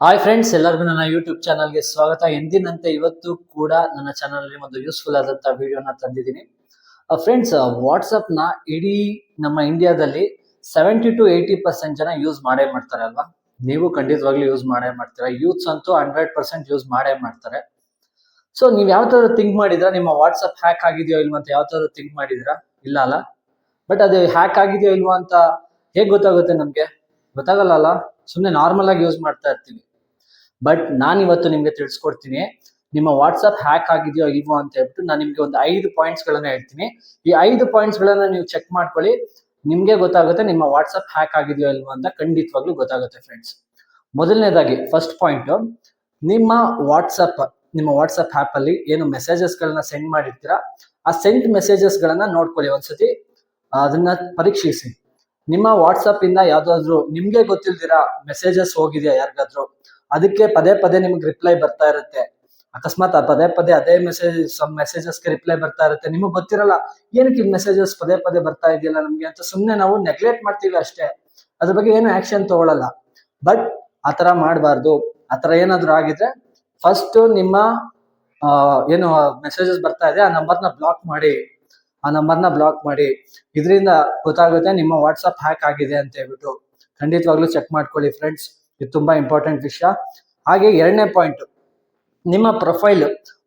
Hi friends ಎಲ್ಲರಿಗೂ ನನ್ನ YouTube ಚಾನಲ್ಗೆ ಸ್ವಾಗತ. ಎಂದಿನಂತೆ ಇವತ್ತು ಕೂಡ ನನ್ನ ಚಾನಲ್ ಒಂದು ಯೂಸ್ಫುಲ್ ಆದಂತಹ ವಿಡಿಯೋನ ತಂದಿದ್ದೀನಿ. ಫ್ರೆಂಡ್ಸ್ ವಾಟ್ಸಪ್ನ ನ ಇಡೀ ನಮ್ಮ ಇಂಡಿಯಾದಲ್ಲಿ ಸೆವೆಂಟಿ ಟು ಏಯ್ಟಿ ಪರ್ಸೆಂಟ್ ಜನ ಯೂಸ್ ಮಾಡೇ ಮಾಡ್ತಾರೆ ಅಲ್ವಾ? ನೀವು ಖಂಡಿತವಾಗ್ಲೂ ಯೂಸ್ ಮಾಡೇ ಮಾಡ್ತೀರಾ. ಯೂತ್ಸ್ ಅಂತೂ ಹಂಡ್ರೆಡ್ ಪರ್ಸೆಂಟ್ ಯೂಸ್ ಮಾಡೇ ಮಾಡ್ತಾರೆ. ಸೊ ನೀವು ಯಾವ ಥಿಂಕ್ ಮಾಡಿದ್ರಾ ನಿಮ್ಮ ವಾಟ್ಸಪ್ ಹ್ಯಾಕ್ ಆಗಿದೆಯೋ ಇಲ್ವಾ ಅಂತ ಯಾವ ಥಿಂಕ್ ಮಾಡಿದ್ರಾ ಇಲ್ಲ ಅಲ್ಲ? ಬಟ್ ಅದು ಹ್ಯಾಕ್ ಆಗಿದೆಯೋ ಇಲ್ವಾ ಅಂತ ಹೇಗ್ ಗೊತ್ತಾಗುತ್ತೆ ನಮ್ಗೆ? ಗೊತ್ತಾಗಲ್ಲ ಅಲ್ಲ? ಸುಮ್ಮನೆ ನಾರ್ಮಲ್ ಆಗಿ ಯೂಸ್ ಮಾಡ್ತಾ ಇರ್ತೀವಿ. ಬಟ್ ನಾನು ಇವತ್ತು ನಿಮ್ಗೆ ತಿಳಿಸ್ಕೊಡ್ತೀನಿ. ನಿಮ್ಮ ವಾಟ್ಸಪ್ ಹ್ಯಾಕ್ ಆಗಿದೆಯೋ ಇಲ್ವೋ ಅಂತ ಹೇಳ್ಬಿಟ್ಟು ನಾನು ನಿಮ್ಗೆ ಒಂದು ಐದು ಪಾಯಿಂಟ್ಸ್ ಗಳನ್ನ ಹೇಳ್ತೀನಿ. ಈ ಐದು ಪಾಯಿಂಟ್ಸ್ ಗಳನ್ನ ನೀವು ಚೆಕ್ ಮಾಡ್ಕೊಳ್ಳಿ. ನಿಮ್ಗೆ ಗೊತ್ತಾಗುತ್ತೆ ನಿಮ್ಮ ವಾಟ್ಸಪ್ ಹ್ಯಾಕ್ ಆಗಿದೆಯೋ ಇಲ್ವೋ ಅಂತ ಖಂಡಿತವಾಗ್ಲೂ ಗೊತ್ತಾಗುತ್ತೆ ಫ್ರೆಂಡ್ಸ್ ಮೊದಲನೇದಾಗಿ ಫಸ್ಟ್ ಪಾಯಿಂಟ್ ನಿಮ್ಮ ವಾಟ್ಸಪ್ ನಿಮ್ಮ ವಾಟ್ಸಪ್ ಆ್ಯಪ್ ಅಲ್ಲಿ ಏನು ಮೆಸೇಜಸ್ ಗಳನ್ನ ಸೆಂಡ್ ಮಾಡಿರ್ತೀರಾ? ಆ ಸೆಂಟ್ ಮೆಸೇಜಸ್ ಗಳನ್ನ ನೋಡ್ಕೊಳ್ಳಿ ಒಂದ್ಸತಿ. ಅದನ್ನ ಪರೀಕ್ಷಿಸಿ. ನಿಮ್ಮ ವಾಟ್ಸಪ್ ಇಂದ ಯಾವ್ದಾದ್ರು ನಿಮ್ಗೆ ಗೊತ್ತಿಲ್ದಿರಾ ಮೆಸೇಜಸ್ ಹೋಗಿದೆಯಾ ಯಾರಿಗಾದ್ರು? ಅದಕ್ಕೆ ಪದೇ ಪದೇ ನಿಮ್ಗೆ ರಿಪ್ಲೈ ಬರ್ತಾ ಇರುತ್ತೆ. ಅಕಸ್ಮಾತ್ ಆ ಪದೇ ಪದೇ ಅದೇ ಮೆಸೇಜ್ ಮೆಸೇಜಸ್ಗೆ ರಿಪ್ಲೈ ಬರ್ತಾ ಇರುತ್ತೆ. ನಿಮಗೆ ಗೊತ್ತಿರಲ್ಲ, ಏನಕ್ಕೆ ಈ ಮೆಸೇಜಸ್ ಪದೇ ಪದೇ ಬರ್ತಾ ಇದೆಯಲ್ಲ ನಮಗೆ ಅಂತ ಸುಮ್ಮನೆ ನಾವು ನೆಗ್ಲೆಕ್ಟ್ ಮಾಡ್ತೀವಿ ಅಷ್ಟೇ. ಅದ್ರ ಬಗ್ಗೆ ಏನು ಆಕ್ಷನ್ ತಗೊಳಲ್ಲ. ಬಟ್ ಆ ಥರ ಮಾಡಬಾರ್ದು. ಆ ಥರ ಏನಾದರೂ ಆಗಿದ್ರೆ ಫಸ್ಟ್ ನಿಮ್ಮ ಏನು ಮೆಸೇಜಸ್ ಬರ್ತಾ ಇದೆ, ಆ ನಂಬರ್ನ ಬ್ಲಾಕ್ ಮಾಡಿ. ಆ ನಂಬರ್ನ ಬ್ಲಾಕ್ ಮಾಡಿ. ಇದರಿಂದ ಗೊತ್ತಾಗುತ್ತೆ ನಿಮ್ಮ ವಾಟ್ಸಪ್ ಹ್ಯಾಕ್ ಆಗಿದೆ ಅಂತ ಹೇಳ್ಬಿಟ್ಟು. ಖಂಡಿತವಾಗ್ಲೂ ಚೆಕ್ ಮಾಡ್ಕೊಳ್ಳಿ ಫ್ರೆಂಡ್ಸ್ ಇದು ತುಂಬಾ ಇಂಪಾರ್ಟೆಂಟ್ ವಿಷಯ. ಹಾಗೆ ಎರಡನೇ ಪಾಯಿಂಟ್ ನಿಮ್ಮ ಪ್ರೊಫೈಲ್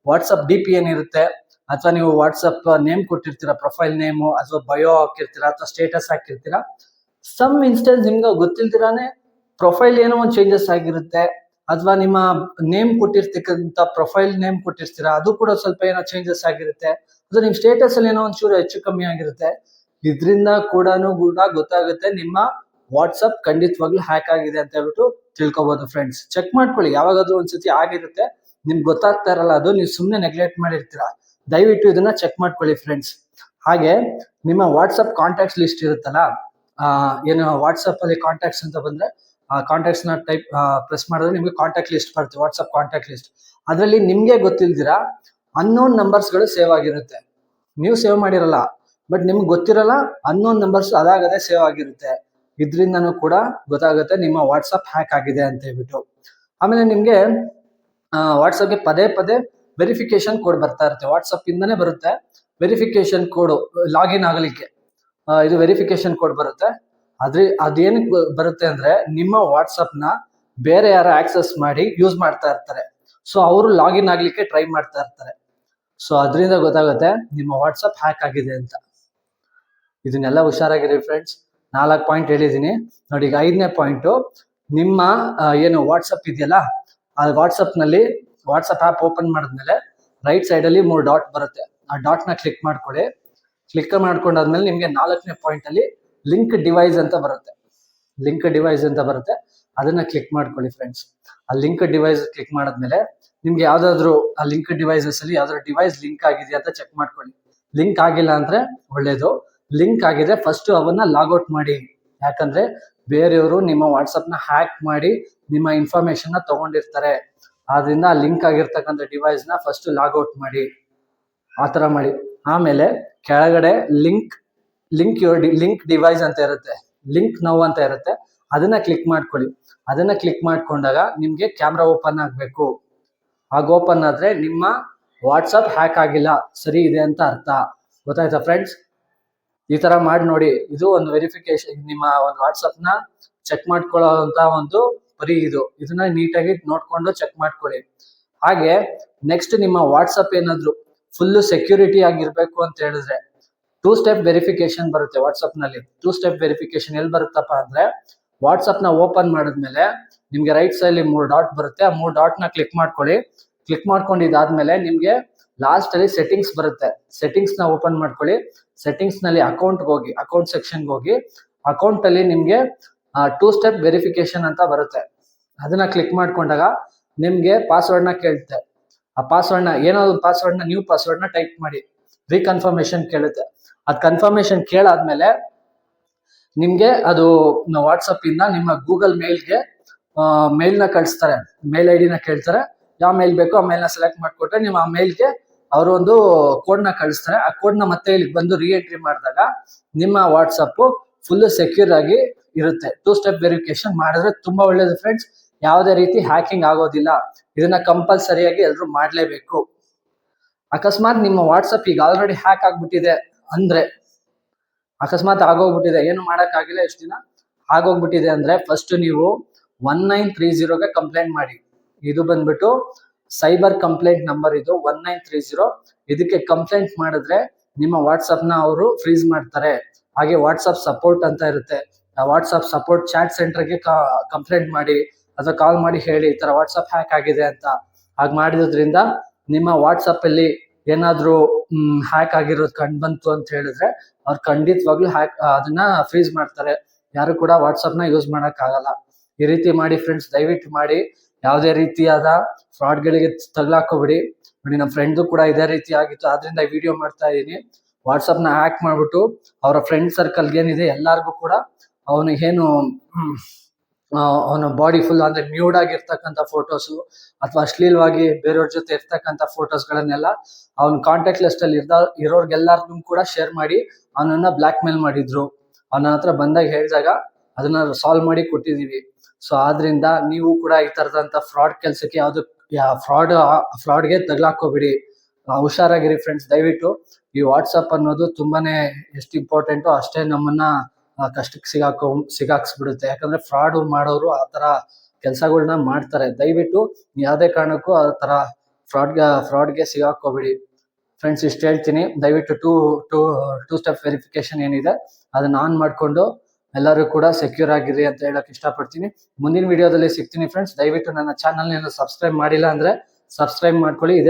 ವಾಟ್ಸಪ್ ಡಿ ಪಿ ಏನಿರುತ್ತೆ ಅಥವಾ ನೀವು ವಾಟ್ಸಪ್ ನೇಮ್ ಕೊಟ್ಟಿರ್ತೀರಾ ಪ್ರೊಫೈಲ್ ನೇಮು ಅಥವಾ ಬಯೋ ಹಾಕಿರ್ತೀರಾ, ಅಥವಾ ಸ್ಟೇಟಸ್ ಹಾಕಿರ್ತೀರಾ ಸಮ್ ಇನ್ಸ್ಟೆನ್ಸ್ ನಿಮ್ಗೆ ಗೊತ್ತಿಲ್ದಿರಾನೆ ಪ್ರೊಫೈಲ್ ಏನೋ ಒಂದು ಚೇಂಜಸ್ ಆಗಿರುತ್ತೆ. ಅಥವಾ ನಿಮ್ಮ ನೇಮ್ ಕೊಟ್ಟಿರ್ತಕ್ಕಂಥ ಪ್ರೊಫೈಲ್ ನೇಮ್ ಕೊಟ್ಟಿರ್ತೀರಾ, ಅದು ಕೂಡ ಸ್ವಲ್ಪ ಏನೋ ಚೇಂಜಸ್ ಆಗಿರುತ್ತೆ. ಅಥವಾ ನಿಮ್ಮ ಸ್ಟೇಟಸ್ ಅಲ್ಲಿ ಏನೋ ಒಂಚೂರು ಹೆಚ್ಚು ಕಮ್ಮಿ ಆಗಿರುತ್ತೆ. ಇದರಿಂದ ಕೂಡ ಗೊತ್ತಾಗುತ್ತೆ ನಿಮ್ಮ ವಾಟ್ಸಪ್ ಖಂಡಿತವಾಗ್ಲೂ ಹ್ಯಾಕ್ ಆಗಿದೆ ಅಂತ ಹೇಳ್ಬಿಟ್ಟು ತಿಳ್ಕೊಬಹುದು ಫ್ರೆಂಡ್ಸ್ ಚೆಕ್ ಮಾಡ್ಕೊಳ್ಳಿ, ಯಾವಾಗಾದ್ರೂ ಒಂದ್ಸತಿ ಆಗಿರುತ್ತೆ, ನಿಮ್ಗೆ ಗೊತ್ತಾಗ್ತಾ ಇರಲ್ಲ ಅದು, ನೀವು ಸುಮ್ಮನೆ ನೆಗ್ಲೆಕ್ಟ್ ಮಾಡಿರ್ತೀರಾ? ದಯವಿಟ್ಟು ಇದನ್ನ ಚೆಕ್ ಮಾಡ್ಕೊಳ್ಳಿ ಫ್ರೆಂಡ್ಸ್ ಹಾಗೆ, ನಿಮ್ಮ ವಾಟ್ಸಪ್ ಕಾಂಟ್ಯಾಕ್ಟ್ಸ್ ಲಿಸ್ಟ್ ಇರುತ್ತಲ್ಲ ಏನು ವಾಟ್ಸಪ್ ಅಲ್ಲಿ ಕಾಂಟ್ಯಾಕ್ಟ್ಸ್ ಅಂತ ಬಂದ್ರೆ ಕಾಂಟ್ಯಾಕ್ಟ್ಸ್ನ ಟೈಪ್ ಪ್ರೆಸ್ ಮಾಡಿದ್ರೆ ನಿಮ್ಗೆ ಕಾಂಟ್ಯಾಕ್ಟ್ ಲಿಸ್ಟ್ ಬರುತ್ತೆ ವಾಟ್ಸಪ್ ಕಾಂಟ್ಯಾಕ್ಟ್ ಲಿಸ್ಟ್ ಅದರಲ್ಲಿ ನಿಮ್ಗೆ ಗೊತ್ತಿಲ್ದಿರ ಅನ್ನೋನ್ ನಂಬರ್ಸ್ಗಳು ಸೇವ್ ಆಗಿರುತ್ತೆ. ನೀವು ಸೇವ್ ಮಾಡಿರಲ್ಲ ಬಟ್ ನಿಮ್ಗೆ ಗೊತ್ತಿರಲ್ಲ ಅನ್ನೋನ್ ನಂಬರ್ಸ್ ಅದಾಗದೆ ಸೇವ್ ಆಗಿರುತ್ತೆ. ಇದರಿಂದನೂ ಕೂಡ ಗೊತ್ತಾಗುತ್ತೆ ನಿಮ್ಮ ವಾಟ್ಸಪ್ ಹ್ಯಾಕ್ ಆಗಿದೆ ಅಂತ ಹೇಳ್ಬಿಟ್ಟು. ಆಮೇಲೆ ನಿಮಗೆ ವಾಟ್ಸಪ್ಗೆ ಪದೇ ಪದೇ ವೆರಿಫಿಕೇಶನ್ ಕೋಡ್ ಬರ್ತಾ ಇರುತ್ತೆ. ವಾಟ್ಸಪ್ ಇಂದನೇ ಬರುತ್ತೆ. ವೆರಿಫಿಕೇಶನ್ ಕೋಡು ಲಾಗಿನ್ ಆಗಲಿಕ್ಕೆ ಇದು ವೆರಿಫಿಕೇಶನ್ ಕೋಡ್ ಬರುತ್ತೆ. ಅದ್ರ, ಅದೇನು ಬರುತ್ತೆ ಅಂದ್ರೆ ನಿಮ್ಮ ವಾಟ್ಸಪ್ನ ಬೇರೆ ಯಾರು ಆಕ್ಸೆಸ್ ಮಾಡಿ ಯೂಸ್ ಮಾಡ್ತಾ ಇರ್ತಾರೆ. ಸೊ ಅವರು ಲಾಗಿನ್ ಆಗ್ಲಿಕ್ಕೆ ಟ್ರೈ ಮಾಡ್ತಾ ಇರ್ತಾರೆ. ಸೊ ಅದರಿಂದ ಗೊತ್ತಾಗುತ್ತೆ ನಿಮ್ಮ ವಾಟ್ಸಪ್ ಹ್ಯಾಕ್ ಆಗಿದೆ ಅಂತ. ಇದನ್ನೆಲ್ಲ ಹುಷಾರಾಗಿರಿ ಫ್ರೆಂಡ್ಸ್ ನಾಲ್ಕು ಪಾಯಿಂಟ್ ಹೇಳಿದ್ದೀನಿ. ನೋಡಿ, ಈಗ ಐದನೇ ಪಾಯಿಂಟು ನಿಮ್ಮ ಏನು ವಾಟ್ಸಪ್ ಇದೆಯಲ್ಲ, ಆ ವಾಟ್ಸಪ್ನಲ್ಲಿ ವಾಟ್ಸಪ್ ಆ್ಯಪ್ ಓಪನ್ ಮಾಡಿದ್ಮೇಲೆ ರೈಟ್ ಸೈಡ್ ಅಲ್ಲಿ ಮೂರು ಡಾಟ್ ಬರುತ್ತೆ. ಆ ಡಾಟ್ನ ಕ್ಲಿಕ್ ಮಾಡ್ಕೊಳ್ಳಿ. ಕ್ಲಿಕ್ ಮಾಡ್ಕೊಂಡಾದ್ಮೇಲೆ ನಿಮಗೆ ನಾಲ್ಕನೇ ಪಾಯಿಂಟ್ ಅಲ್ಲಿ ಲಿಂಕ್ ಡಿವೈಸ್ ಅಂತ ಬರುತ್ತೆ. ಲಿಂಕ್ ಡಿವೈಸ್ ಅಂತ ಬರುತ್ತೆ. ಅದನ್ನ ಕ್ಲಿಕ್ ಮಾಡ್ಕೊಳ್ಳಿ ಫ್ರೆಂಡ್ಸ್ ಆ ಲಿಂಕ್ ಡಿವೈಸ್ ಕ್ಲಿಕ್ ಮಾಡಿದ್ಮೇಲೆ ನಿಮ್ಗೆ ಯಾವ್ದಾದ್ರು, ಆ ಲಿಂಕ್ ಡಿವೈಸಸ್ ಅಲ್ಲಿ ಯಾವ್ದಾದ್ರು ಡಿವೈಸ್ ಲಿಂಕ್ ಆಗಿದೆಯಾ ಅಂತ ಚೆಕ್ ಮಾಡ್ಕೊಳ್ಳಿ. ಲಿಂಕ್ ಆಗಿಲ್ಲ ಅಂದ್ರೆ ಒಳ್ಳೇದು. ಲಿಂಕ್ ಆಗಿದೆ. ಫಸ್ಟ್ ಅವನ್ನ ಲಾಗೌಟ್ ಮಾಡಿ. ಯಾಕಂದ್ರೆ ಬೇರೆಯವರು ನಿಮ್ಮ ವಾಟ್ಸಪ್ನ ಹ್ಯಾಕ್ ಮಾಡಿ ನಿಮ್ಮ ಇನ್ಫಾರ್ಮೇಶನ್ನ ತಗೊಂಡಿರ್ತಾರೆ. ಆದ್ರಿಂದ ಲಿಂಕ್ ಆಗಿರ್ತಕ್ಕಂಥ ಡಿವೈಸ್ನ ಫಸ್ಟ್ ಲಾಗೌಟ್ ಮಾಡಿ. ಆ ತರ ಮಾಡಿ. ಆಮೇಲೆ ಕೆಳಗಡೆ link link your link device ಅಂತ ಇರುತ್ತೆ. ಲಿಂಕ್ ನೋವು ಅಂತ ಇರುತ್ತೆ. ಅದನ್ನ ಕ್ಲಿಕ್ ಮಾಡ್ಕೊಳ್ಳಿ. ಅದನ್ನ ಕ್ಲಿಕ್ ಮಾಡ್ಕೊಂಡಾಗ ನಿಮ್ಗೆ ಕ್ಯಾಮ್ರಾ ಓಪನ್ ಆಗ್ಬೇಕು. ಆಗ ಓಪನ್ ಆದ್ರೆ ನಿಮ್ಮ ವಾಟ್ಸಪ್ ಹ್ಯಾಕ್ ಆಗಿಲ್ಲ. ಸರಿ ಇದೆ ಅಂತ ಅರ್ಥ. ಗೊತ್ತಾಯ್ತಾ ಫ್ರೆಂಡ್ಸ್ ಈ ತರ ಮಾಡಿ ನೋಡಿ. ಇದು ಒಂದು ವೆರಿಫಿಕೇಶನ್ ನಿಮ್ಮ ಒಂದು ವಾಟ್ಸಪ್ನ ಚೆಕ್ ಮಾಡ್ಕೊಳ್ಳೋಂತ ಒಂದು ಪರಿ ಇದು. ಇದನ್ನ ನೀಟಾಗಿ ನೋಡ್ಕೊಂಡು ಚೆಕ್ ಮಾಡ್ಕೊಳ್ಳಿ. ಹಾಗೆ ನೆಕ್ಸ್ಟ್ ನಿಮ್ಮ ವಾಟ್ಸಪ್ ಏನಾದ್ರು ಫುಲ್ ಸೆಕ್ಯೂರಿಟಿ ಆಗಿರ್ಬೇಕು ಅಂತ ಹೇಳಿದ್ರೆ ಟೂ ಸ್ಟೆಪ್ ವೆರಿಫಿಕೇಶನ್ ಬರುತ್ತೆ ವಾಟ್ಸಪ್ನಲ್ಲಿ. ಟೂ ಸ್ಟೆಪ್ ವೆರಿಫಿಕೇಶನ್ ಎಲ್ಲಿ ಬರುತ್ತಪ್ಪ ಅಂದ್ರೆ ವಾಟ್ಸಪ್ನ ಓಪನ್ ಮಾಡಿದ್ಮೇಲೆ ನಿಮ್ಗೆ ರೈಟ್ ಸೈಡ್ ಮೂರು ಡಾಟ್ ಬರುತ್ತೆ. ಆ ಮೂರು ಡಾಟ್ನ ಕ್ಲಿಕ್ ಮಾಡ್ಕೊಳ್ಳಿ. ಕ್ಲಿಕ್ ಮಾಡ್ಕೊಂಡಿದ್ದಾದ್ಮೇಲೆ ನಿಮ್ಗೆ ಲಾಸ್ಟ್ ಅಲ್ಲಿ ಸೆಟ್ಟಿಂಗ್ಸ್ ಬರುತ್ತೆ. ಸೆಟ್ಟಿಂಗ್ಸ್ನ ಓಪನ್ ಮಾಡ್ಕೊಳ್ಳಿ. ಸೆಟ್ಟಿಂಗ್ಸ್ನಲ್ಲಿ ಅಕೌಂಟ್ ಹೋಗಿ ಅಕೌಂಟ್ ಸೆಕ್ಷನ್ ಹೋಗಿ ಅಕೌಂಟ್ ಅಲ್ಲಿ ನಿಮ್ಗೆ ಟೂ ಸ್ಟೆಪ್ ವೆರಿಫಿಕೇಶನ್ ಅಂತ ಬರುತ್ತೆ. ಅದನ್ನ ಕ್ಲಿಕ್ ಮಾಡ್ಕೊಂಡಾಗ ನಿಮ್ಗೆ ಪಾಸ್ವರ್ಡ್ನ ಕೇಳುತ್ತೆ. ಆ ಪಾಸ್ವರ್ಡ್ನ ಏನೋ ಒಂದು ಪಾಸ್ವರ್ಡ್ನ ನ್ಯೂ ಪಾಸ್ವರ್ಡ್ನ ಟೈಪ್ ಮಾಡಿ. ರೀಕನ್ಫರ್ಮೇಶನ್ ಕೇಳುತ್ತೆ. ಅದ್ ಕನ್ಫರ್ಮೇಶನ್ ಕೇಳಾದ್ಮೇಲೆ ನಿಮ್ಗೆ ಅದು ವಾಟ್ಸಪ್ ಇಂದ ನಿಮ್ಮ ಗೂಗಲ್ ಮೇಲ್ಗೆ ಮೇಲ್ನ ಕಳಿಸ್ತಾರೆ. ಮೇಲ್ ಐ ನ ಕೇಳ್ತಾರೆ. ಯಾವ ಮೇಲ್ ಬೇಕೋ ಆ ಮೇಲ್ನ ಸೆಲೆಕ್ಟ್ ಮಾಡ್ಕೊಟ್ರೆ ನಿಮ್ಮ ಆ ಮೇಲ್ಗೆ ಅವರು ಒಂದು ಕೋಡ್ನ ಕಳಿಸ್ತಾರೆ. ಆ ಕೋಡ್ನ ಮತ್ತೆ ಇಲ್ಲಿ ಬಂದು ರೀಎಂಟ್ರಿ ಮಾಡಿದಾಗ ನಿಮ್ಮ ವಾಟ್ಸಪ್ ಫುಲ್ ಸೆಕ್ಯೂರ್ ಆಗಿ ಇರುತ್ತೆ. ಟೂ ಸ್ಟೆಪ್ ವೆರಿಫಿಕೇಶನ್ ಮಾಡಿದ್ರೆ ತುಂಬಾ ಒಳ್ಳೇದು ಫ್ರೆಂಡ್ಸ್ ಯಾವುದೇ ರೀತಿ ಹ್ಯಾಕಿಂಗ್ ಆಗೋದಿಲ್ಲ. ಇದನ್ನ ಕಂಪಲ್ಸರಿಯಾಗಿ ಎಲ್ಲರೂ ಮಾಡಲೇಬೇಕು. ಅಕಸ್ಮಾತ್ ನಿಮ್ಮ ವಾಟ್ಸಪ್ ಈಗ ಆಲ್ರೆಡಿ ಹ್ಯಾಕ್ ಆಗ್ಬಿಟ್ಟಿದೆ ಅಂದ್ರೆ, ಅಕಸ್ಮಾತ್ ಆಗೋಗ್ಬಿಟ್ಟಿದೆ. ಏನು ಮಾಡೋಕ್ಕಾಗಿಲ್ಲ ಎಷ್ಟು ದಿನ. ಆಗೋಗ್ಬಿಟ್ಟಿದೆ ಅಂದ್ರೆ ಫಸ್ಟ್ ನೀವು ಒನ್ ನೈನ್ ತ್ರೀ ಜೀರೋಗೆ ಕಂಪ್ಲೇಂಟ್ ಮಾಡಿ. ಇದು ಬಂದ್ಬಿಟ್ಟು ಸೈಬರ್ ಕಂಪ್ಲೇಂಟ್ ನಂಬರ್ ಇದು ಒನ್ ನೈನ್ ತ್ರೀ ಜೀರೋ ಇದಕ್ಕೆ ಕಂಪ್ಲೇಂಟ್ ಮಾಡಿದ್ರೆ ನಿಮ್ಮ ವಾಟ್ಸಪ್ನ ಅವರು ಫ್ರೀಸ್ ಮಾಡ್ತಾರೆ. ಹಾಗೆ ವಾಟ್ಸಪ್ ಸಪೋರ್ಟ್ ಅಂತ ಇರುತ್ತೆ. ವಾಟ್ಸಪ್ ಸಪೋರ್ಟ್ ಚಾಟ್ ಸೆಂಟರ್ಗೆ ಕಂಪ್ಲೇಂಟ್ ಮಾಡಿ ಅಥವಾ ಕಾಲ್ ಮಾಡಿ ಹೇಳಿ ಈ ತರ ವಾಟ್ಸಪ್ ಹ್ಯಾಕ್ ಆಗಿದೆ ಅಂತ. ಹಾಗೆ ಮಾಡಿದ್ರಿಂದ ನಿಮ್ಮ ವಾಟ್ಸಪ್ ಅಲ್ಲಿ ಏನಾದ್ರೂ ಹ್ಯಾಕ್ ಆಗಿರೋದು ಕಂಡು ಬಂತು ಅಂತ ಹೇಳಿದ್ರೆ ಅವ್ರು ಖಂಡಿತವಾಗ್ಲೂ ಹ್ಯಾಕ್, ಅದನ್ನ ಫ್ರೀಸ್ ಮಾಡ್ತಾರೆ. ಯಾರು ಕೂಡ ವಾಟ್ಸಪ್ನ ಯೂಸ್ ಮಾಡಕ್ ಆಗಲ್ಲ. ಈ ರೀತಿ ಮಾಡಿ ಫ್ರೆಂಡ್ಸ್, ದಯವಿಟ್ಟು ಮಾಡಿ. ಯಾವುದೇ ರೀತಿಯಾದ ಫ್ರಾಡ್ ಗಳಿಗೆ ತಗ್ಲಾಕೋಬಿಡಿ ನೋಡಿ ನಮ್ಮ ಫ್ರೆಂಡ್ ಕೂಡ ಇದೇ ರೀತಿ ಆಗಿತ್ತು. ಆದ್ರಿಂದ ವಿಡಿಯೋ ಮಾಡ್ತಾ ವಾಟ್ಸಪ್ನ ಹ್ಯಾಕ್ ಮಾಡ್ಬಿಟ್ಟು ಅವರ ಫ್ರೆಂಡ್ ಸರ್ಕಲ್ ಏನಿದೆ ಎಲ್ಲರಿಗೂ ಕೂಡ ಅವನಿಗೇನು ಅವನ ಬಾಡಿ ಫುಲ್ ಅಂದ್ರೆ ನ್ಯೂಡ್ ಆಗಿರ್ತಕ್ಕಂಥ ಫೋಟೋಸು ಅಥವಾ ಅಶ್ಲೀಲವಾಗಿ ಬೇರೆಯವ್ರ ಜೊತೆ ಇರ್ತಕ್ಕಂಥ ಫೋಟೋಸ್ ಗಳನ್ನೆಲ್ಲ ಅವನ ಕಾಂಟ್ಯಾಕ್ಟ್ ಲಿಸ್ಟ್ ಅಲ್ಲಿ ಇರ್ದ ಇರೋರ್ಗೆಲ್ಲಾರ್ಗು ಕೂಡ ಶೇರ್ ಮಾಡಿ ಅವನನ್ನ ಬ್ಲಾಕ್ ಮೇಲ್ ಮಾಡಿದ್ರು. ಅವನ ಹತ್ರ ಬಂದಾಗ ಹೇಳಿದಾಗ ಅದನ್ನ ಸಾಲ್ವ್ ಮಾಡಿ ಕೊಟ್ಟಿದೀವಿ ಸೊ ಆದ್ರಿಂದ ನೀವು ಕೂಡ ಈ ತರದಂತ ಫ್ರಾಡ್ ಕೆಲಸಕ್ಕೆ ಯಾವ್ದು ಫ್ರಾಡ್ ಫ್ರಾಡ್ಗೆ ತಗ್ಲಾಕೋಬಿಡಿ ಹುಷಾರಾಗಿರಿ ಫ್ರೆಂಡ್ಸ್ ದಯವಿಟ್ಟು ಈ ವಾಟ್ಸಪ್ ಅನ್ನೋದು ತುಂಬಾನೇ ಎಷ್ಟು ಇಂಪಾರ್ಟೆಂಟು ಅಷ್ಟೇ ನಮ್ಮನ್ನ ಕಷ್ಟಕ್ಕೆ ಸಿಗಾಕೋ, ಸಿಗಾಕ್ಸ್ಬಿಡುತ್ತೆ. ಯಾಕಂದ್ರೆ ಫ್ರಾಡ್ ಮಾಡೋರು ಆ ತರ ಕೆಲಸಗಳನ್ನ ಮಾಡ್ತಾರೆ. ದಯವಿಟ್ಟು ಯಾವುದೇ ಕಾರಣಕ್ಕೂ ಆ ತರ ಫ್ರಾಡ್ಗೆ ಫ್ರಾಡ್ಗೆ ಸಿಗಾಕೋಬೇಡಿ ಫ್ರೆಂಡ್ಸ್ ಇಷ್ಟು ಹೇಳ್ತೀನಿ. ದಯವಿಟ್ಟು two two two step verification ಏನಿದೆ, ಅದನ್ನ ಆನ್ ಮಾಡ್ಕೊಂಡು ಎಲ್ಲರೂ ಕೂಡ ಸೆಕ್ಯೂರ್ ಆಗಿರಿ ಅಂತ ಹೇಳಕ್ ಇಷ್ಟಪಡ್ತೀನಿ. ಮುಂದಿನ ವಿಡಿಯೋದಲ್ಲಿ ಸಿಗ್ತೀನಿ ಫ್ರೆಂಡ್ಸ್ ದಯವಿಟ್ಟು ನನ್ನ ಚಾನಲ್ ಸಬ್ಸ್ಕ್ರೈಬ್ ಮಾಡಿಲ್ಲ ಅಂದ್ರೆ ಸಬ್ಸ್ಕ್ರೈಬ್ ಮಾಡ್ಕೊಳ್ಳಿ. ಇದೇ